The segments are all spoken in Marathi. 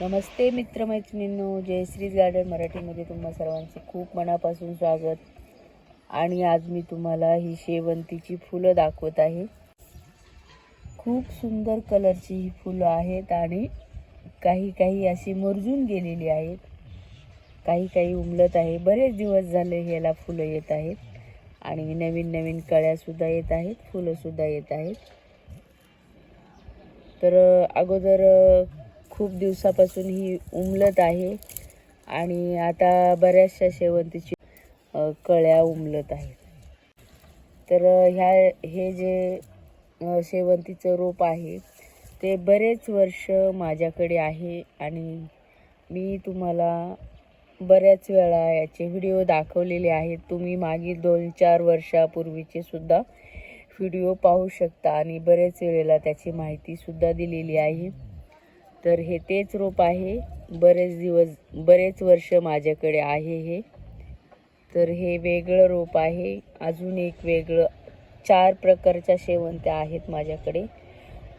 नमस्ते मित्रमैत्रिणींनो जयश्रीज गार्डन मराठीमध्ये तुम्हा सर्वांचे खूप मनापासून स्वागत. आणि आज मी तुम्हाला ही शेवंतीची फुलं दाखवत आहे. खूप सुंदर कलरची ही फुलं आहेत आणि काही काही अशी मरजून गेलेली आहेत. काही काही उमलत आहे. बरेच दिवस झाले ह्याला फुलं येत आहेत. आणि नवीन नवीन कळ्यासुद्धा येत आहेत. फुलंसुद्धा येत आहेत. तर अगोदर खूप दिवसापासून ही उमलत आहे आणि आता बऱ्याचशा शेवंतीची कळ्या उमलत आहेत. तर ह्या हे जे शेवंतीचं रोप आहे ते बरेच वर्ष माझ्याकडे आहे आणि मी तुम्हाला बऱ्याच वेळा याचे व्हिडिओ दाखवलेले आहेत. तुम्ही मागील दोन चार वर्षापूर्वीचे सुद्धा व्हिडिओ पाहू शकता आणि बरेच वेळेला त्याची माहितीसुद्धा दिलेली आहे. तर हे तेच रोप आहे. बरेच दिवस बरेच वर्ष माझ्याकडे आहे हे. तर हे वेगळं रोप आहे. अजून एक वेगळं चार प्रकारच्या शेवंत्या आहेत माझ्याकडे.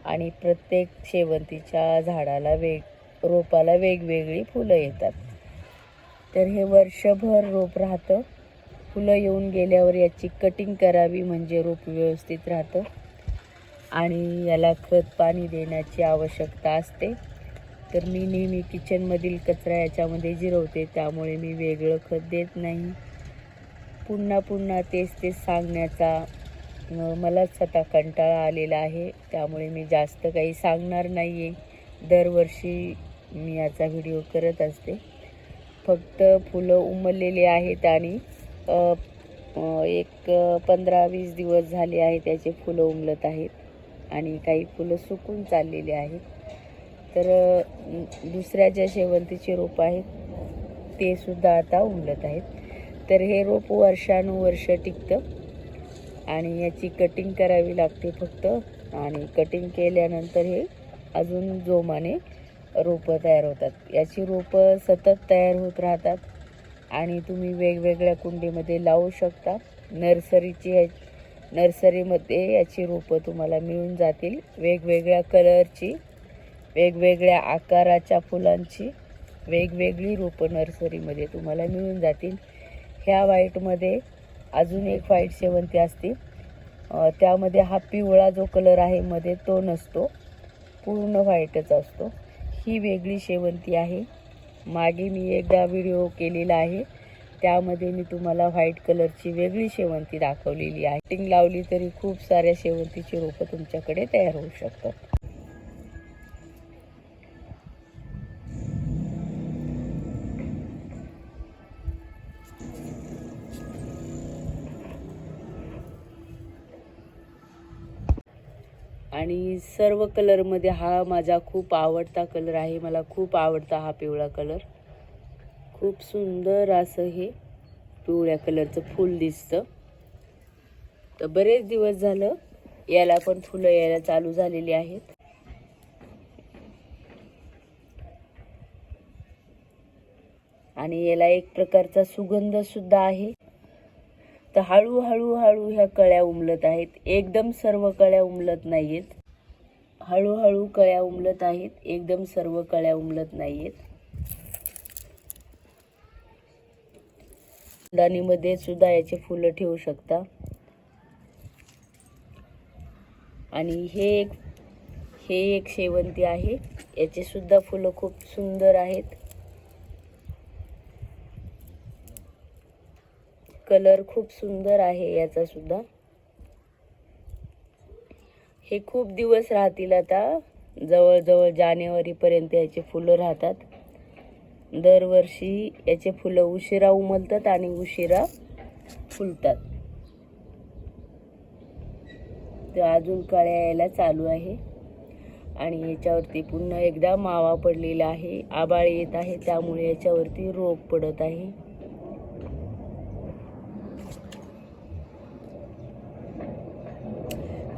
आणि प्रत्येक शेवंतीच्या झाडाला वेग रोपाला वेगवेगळी फुलं येतात. तर हे वर्षभर रोप राहतं. फुलं येऊन गेल्यावर याची कटिंग करावी म्हणजे रोप व्यवस्थित राहतं. आणि याला खत पाणी देण्याची आवश्यकता असते. तर मी नेहमी किचनमधील कचरा याच्यामध्ये जिरवते त्यामुळे मी वेगळं खत देत नाही. पुन्हा पुन्हा तेच तेच सांगण्याचा मलाच आता कंटाळा आलेला आहे. त्यामुळे मी जास्त काही सांगणार नाही आहे दरवर्षी मी याचा व्हिडिओ करत असते. फक्त फुलं उमललेली आहेत आणि एक पंधरा वीस दिवस झाले आहे त्याचे फुलं उमलत आहेत. आणि काही फुलं सुकून चाललेली आहेत. तर दुसऱ्या ज्या शेवंतीचे रोप आहेत ते सुद्धा आता उमलत आहेत. तर हे रोप वर्षानुवर्ष टिकतं आणि याची कटिंग करावी लागते फक्त. आणि कटिंग केल्यानंतर हे अजून जोमाने रोपं तयार होतात. याची रोपं सतत तयार होत राहतात आणि तुम्ही वेगवेगळ्या कुंडीमध्ये लावू शकता. नर्सरीची ह्या नर्सरीमध्ये याची रोपं तुम्हाला मिळून जातील. वेगवेगळ्या कलरची वेगवेगळ्या आकाराच्या फुलांची वेगवेगळी रोपं नर्सरीमध्ये तुम्हाला मिळून जातील. ह्या व्हाईटमध्ये अजून एक व्हाईट शेवंती असते. त्यामध्ये हा पिवळा जो कलर आहे मध्ये तो नसतो. पूर्ण व्हाईटच असतो. ही वेगळी शेवंती आहे. मागे मी एकदा व्हिडिओ केलेला आहे. त्यामध्ये मी तुम्हाला व्हाईट कलरची वेगळी शेवंती दाखवलेली आहे. टिंग लावली तरी खूप साऱ्या शेवंतीची रोपं तुमच्याकडे तयार होऊ शकतात. आणि सर्व कलरमध्ये हा माझा खूप आवडता कलर आहे. मला खूप आवडता हा पिवळा कलर खूप सुंदर असं हे पिवळ्या कलरचं फूल दिसतं. तर बरेच दिवस झालं याला पण फुलं यायला चालू झालेली आहेत. आणि याला एक प्रकारचा सुगंध सुद्धा आहे. तर हळूहळू हळू ह्या कळ्या उमलत आहेत. एकदम सर्व कळ्या उमलत नाहीयेत. हळूहळू कळ्या उमलत आहेत. एकदम सर्व कळ्या उमलत नाहीयेत. दाणीमध्ये सुद्धा याचे फुलं ठेवू शकता. आणि हे एक हे एक शेवंती आहे. याचे सुद्धा फुलं खूप सुंदर आहेत. कलर खूप सुंदर आहे याचा सुद्धा. हे खूप दिवस राहतील आता. जवळजवळ जानेवारीपर्यंत याचे फुलं राहतात. दरवर्षी याचे फुलं उशिरा उमलतात आणि उशिरा फुलतात. तर अजून काळ्या यायला चालू आहे. आणि याच्यावरती पुन्हा एकदा मावा पडलेला आहे. आबाळ येत आहे त्यामुळे याच्यावरती रोग पडत आहे.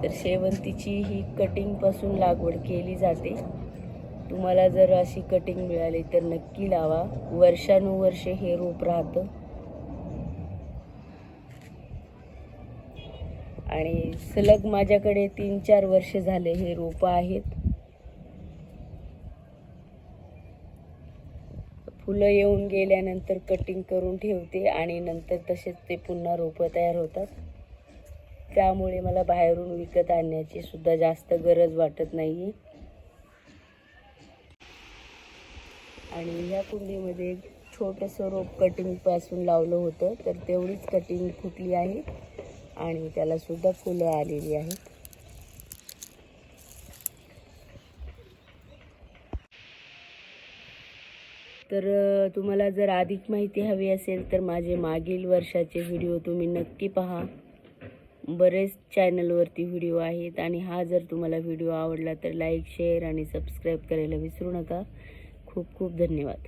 तर शेवंतीची ही कटिंगपासून लागवड केली जाते. तुम्हाला जर अशी कटिंग मिळाली तर नक्की लावा. वर्षानुवर्षे हे रोप राहतं. आणि सलग माझ्याकडे तीन चार वर्ष झाले हे रोपं आहेत. फुलं येऊन गेल्यानंतर कटिंग करून ठेवते आणि नंतर तसेच ते पुन्हा रोपं तयार होतात. त्यामुळे मला बाहेरून विकत आणण्याची सुद्धा जास्त गरज वाटत नाही आणि ह्या कुंडीमध्ये छोटंसं रोप कटिंगपासून लावलं होतं तर तेवढीच कटिंग फुटली आहे आणि त्यालासुद्धा फुलं आलेली आहेत. तर तुम्हाला जर अधिक माहिती हवी असेल तर माझे मागील वर्षाचे व्हिडिओ तुम्ही नक्की पहा. बरेच चॅनलवरती व्हिडिओ आहेत आणि हा जर तुम्हाला व्हिडिओ आवडला तर लाईक शेअर आणि सबस्क्राईब करायला विसरू नका. खूप खूप धन्यवाद.